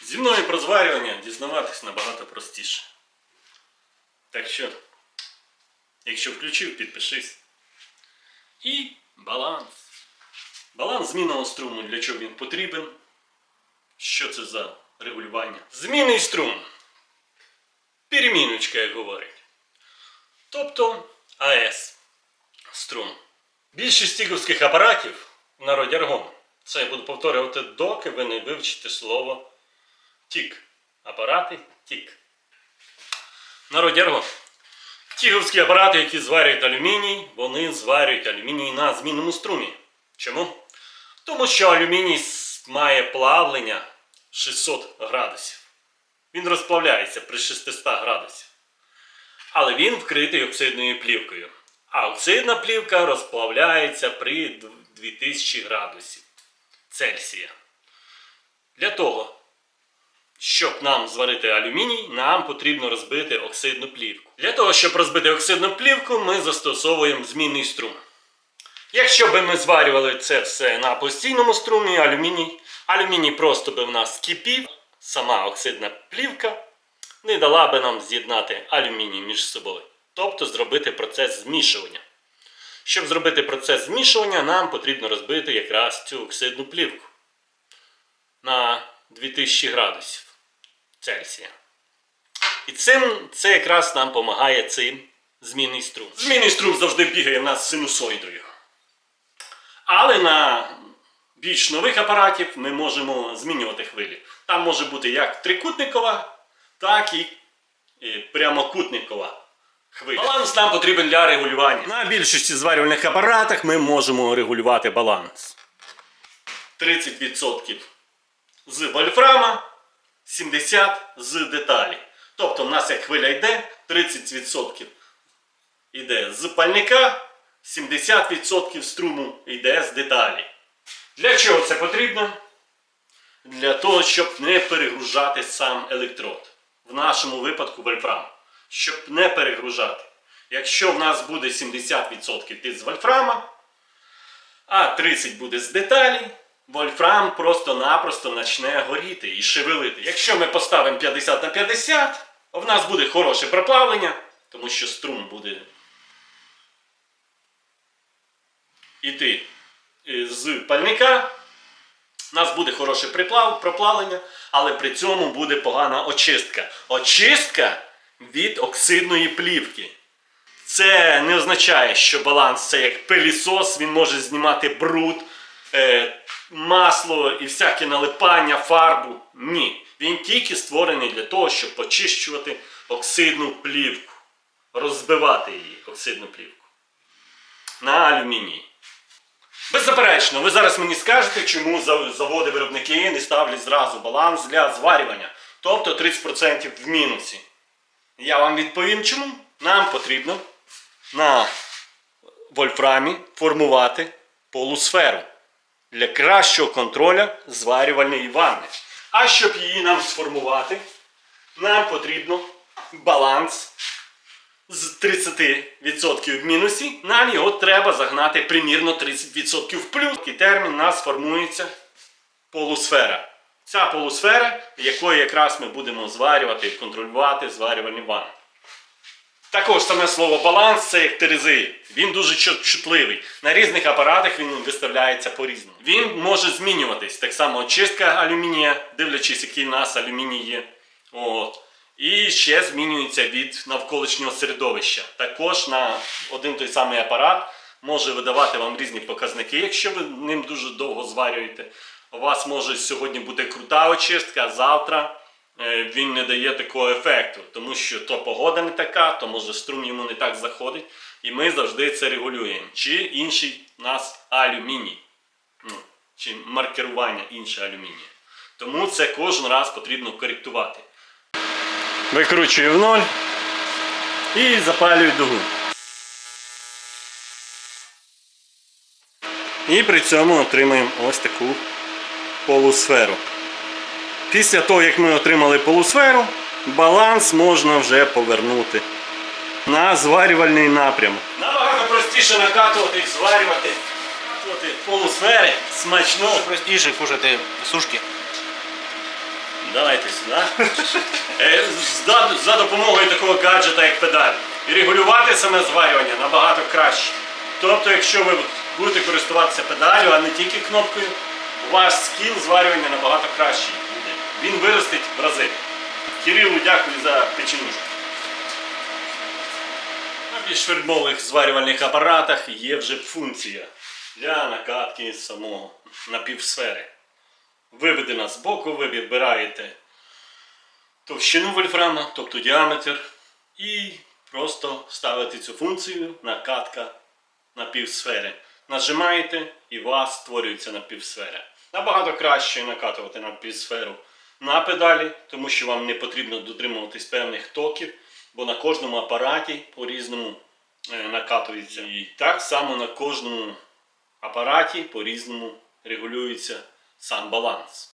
Зі мною про зварювання дізнаватись набагато простіше. Так що, якщо включив, підпишись. І баланс. Баланс змінного струму, для чого він потрібен. Що це за регулювання? Змінний струм. Переміночка, як говорить. Тобто АЕС. Струм. Більшість стіковських апаратів в народі аргон. Це я буду повторювати, доки ви не вивчите слово тік. Апарати тік. В народі аргон. Тіговські апарати, які зварюють алюміній, вони зварюють алюміній на змінному струмі. Чому? Тому що алюміній має плавлення 600 градусів. Він розплавляється при 600 градусів. Але він вкритий оксидною плівкою. А оксидна плівка розплавляється при 2000 градусів Цельсія. Для того, щоб нам зварити алюміній, нам потрібно розбити оксидну плівку. Для того, щоб розбити оксидну плівку, ми застосовуємо змінний струм. Якщо б ми зварювали це все на постійному струмі, алюміній, алюміній просто би в нас кипів, сама оксидна плівка не дала би нам з'єднати алюміній між собою, тобто зробити процес змішування. Щоб зробити процес змішування, нам потрібно розбити якраз цю оксидну плівку на 2000 градусів Цельсія. І цим це якраз нам допомагає цим змінний струм. Змінний струм завжди бігає нас синусоїдою. Але на більш нових апаратів ми можемо змінювати хвилі. Там може бути як трикутникова, так і прямокутникова хвиля. Баланс нам потрібен для регулювання. На більшості зварювальних апаратах ми можемо регулювати баланс. 30% з вольфрама, 70% з деталі. Тобто в нас як хвиля йде, 30% йде з пальника, 70% струму йде з деталі. Для чого це потрібно? Для того, щоб не перегружати сам електрод. В нашому випадку вольфрам. Щоб не перегружати. Якщо в нас буде 70% йти з вольфрама, а 30 буде з деталі, вольфрам просто-напросто почне горіти і шевелити. Якщо ми поставимо 50 на 50, в нас буде хороше проплавлення, тому що струм буде йти е, з пальника. У нас буде хороше приплав, проплавлення, але при цьому буде погана очистка. Очистка від оксидної плівки. Це не означає, що баланс це як пилісос, він може знімати бруд, масло і всяке налипання, фарбу. Ні. Він тільки створений для того, щоб очищувати оксидну плівку, розбивати її, оксидну плівку. На алюміній. Беззаперечно, ви зараз мені скажете, чому заводи-виробники не ставлять зразу баланс для зварювання. Тобто 30% в мінусі. Я вам відповім чому. Нам потрібно на вольфрамі формувати полусферу для кращого контроля зварювальної ванни. А щоб її нам сформувати, нам потрібно баланс з 30% в мінусі, нам його треба загнати примірно 30% в плюс. Такий термін у нас формується полусфера. Ця полусфера, якою якраз ми будемо зварювати і контролювати зварювальні ванни. Також саме слово баланс це як терези. Він дуже чутливий. На різних апаратах він виставляється по-різному. Він може змінюватись. Так само очистка алюмінія, дивлячись, який в нас алюміній є. От. І ще змінюється від навколишнього середовища. Також на один той самий апарат може видавати вам різні показники, якщо ви ним дуже довго зварюєте. У вас може сьогодні бути крута очистка, а завтра він не дає такого ефекту, тому що то погода не така, то може струм йому не так заходить. І ми завжди це регулюємо. Чи інший у нас алюміній, ну, чи маркерування інше алюмінія. Тому це кожен раз потрібно коректувати. Викручую в ноль і запалюю дугу. І при цьому отримаємо ось таку полусферу. Після того, як ми отримали полусферу, баланс можна вже повернути на зварювальний напрямок. Набагато простіше накатувати і зварювати. Полусфери смачно. Простіше кушати сушки. Давайте сюди. Е, За, за допомогою такого гаджета, як педаль. І регулювати саме зварювання набагато краще. Тобто, якщо ви будете користуватися педалю, а не тільки кнопкою, ваш скіл зварювання набагато кращий. Він виростить в рази. Кирилу дякую за печенюшку. На більш фірмових зварювальних апаратах є вже функція для накатки самого напівсфери. Виведена з боку, ви вибираєте товщину вольфрама, тобто діаметр, і просто ставите цю функцію накатка напівсфери. Нажимаєте і у вас створюється напівсфера. Набагато краще накатувати напівсферу на педалі, тому що вам не потрібно дотримуватись певних токів, бо на кожному апараті по-різному е, накатується. І так само на кожному апараті по-різному регулюється сам баланс.